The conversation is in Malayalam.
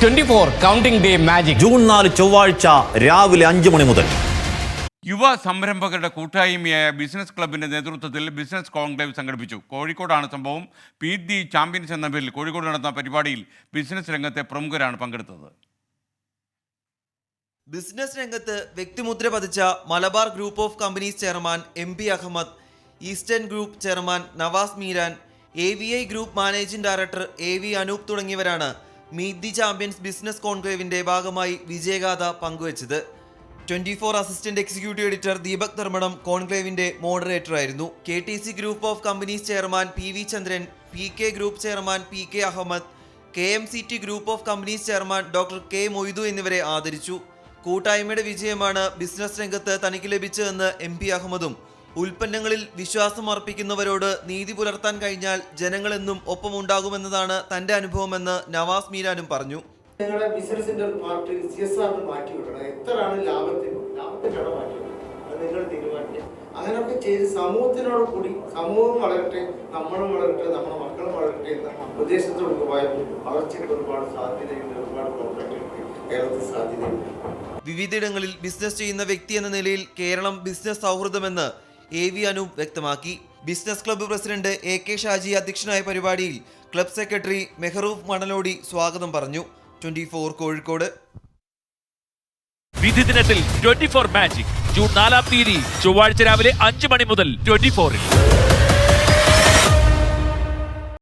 Twenty four counting day magic. June നാല് ചൊവ്വാഴ്ച രാവിലെ അഞ്ച് മണി മുതൽ. യുവ സംരംഭകരുടെ കൂട്ടായ്മയായ ബിസിനസ് ക്ലബിന്റെ നേതൃത്വത്തിൽ ബിസിനസ് കോൺക്ലേവ് സംഘടിപ്പിച്ചു. കോഴിക്കോടാണ് സംഭവം. പി ദി ചാമ്പ്യൻസ് എന്ന പേരിൽ കോഴിക്കോട് നടന്ന പരിപാടിയിൽ ബിസിനസ് രംഗത്തെ പ്രമുഖരാണ് പങ്കെടുത്തത്. ബിസിനസ് രംഗത്ത് വ്യക്തിമുദ്ര പതിച്ച Malabar group of companies chairman M P Ahmed Eastern group chairman Nawaz Meeran A V I group managing director A V Anoop തുടങ്ങിയവരാണ് മീറ്റ് ദി ചാമ്പ്യൻസ് ബിസിനസ് കോൺക്ലേവിന്റെ ഭാഗമായി വിജയഗാഥ പങ്കുവച്ചത്. Twenty four assistant executive editor Deepak Dharmadam കോൺക്ലേവിന്റെ moderator ആയിരുന്നു. K T C group of companies chairman P V Chandran P K group chairman P K Ahmed K M C T group of companies chairman doctor K Moidu എന്നിവരെ ആദരിച്ചു. കൂട്ടായ്മയുടെ വിജയമാണ് ബിസിനസ് രംഗത്ത് തനിക്ക് ലഭിച്ചതെന്ന് എം പി അഹമ്മദും ഉൽപ്പന്നങ്ങളിൽ വിശ്വാസം അർപ്പിക്കുന്നവരോട് നീതി പുലർത്താൻ കഴിഞ്ഞാൽ ജനങ്ങളെന്നും ഒപ്പമുണ്ടാകുമെന്നതാണ് തന്റെ അനുഭവമെന്ന് നവാസ് മീരാനും പറഞ്ഞു. നിങ്ങളുടെ ബിസിനസിന്റെ ഒരു പാർട്ട് സി എസ് ആറിന് മാറ്റി വിടണം എത്രയാണ് ലാഭത്തിന് ലാഭത്തിനാണ് മാറ്റി വിടണം അത് നിങ്ങൾ തീരുമാനിക്കുക. അങ്ങനെയൊക്കെ ചെയ്ത് സമൂഹത്തിനോട് കൂടി സമൂഹം വളരട്ടെ നമ്മളും വളരട്ടെ നമ്മുടെ മക്കളും വളരട്ടെ എന്ന ഉദ്ദേശത്തോട് പോയാൽ വളർച്ചയ്ക്ക് ഒരുപാട് സാധ്യതയുണ്ട് ഒരുപാട് പ്രോപ്പർട്ടികൾക്ക് കേരളത്തിൽ സാധ്യതയുണ്ട്. വിവിധയിടങ്ങളിൽ ബിസിനസ് ചെയ്യുന്ന വ്യക്തി എന്ന നിലയിൽ കേരളം ബിസിനസ് സൗഹൃദമെന്ന് എ വി അനൂപ് വ്യക്തമാക്കി. Business club president A K Shaji അധ്യക്ഷനായ പരിപാടിയിൽ ക്ലബ് സെക്രട്ടറി മെഹറൂഫ് മണലോടി സ്വാഗതം പറഞ്ഞു. Twenty four Kozhikode. വിധി ദിനത്തിൽ ട്വന്റി ഫോർ മാജിക്. ജൂൺ നാലാം തീയതി ചൊവ്വാഴ്ച രാവിലെ അഞ്ച് മണി മുതൽ ട്വന്റി ഫോറിൽ.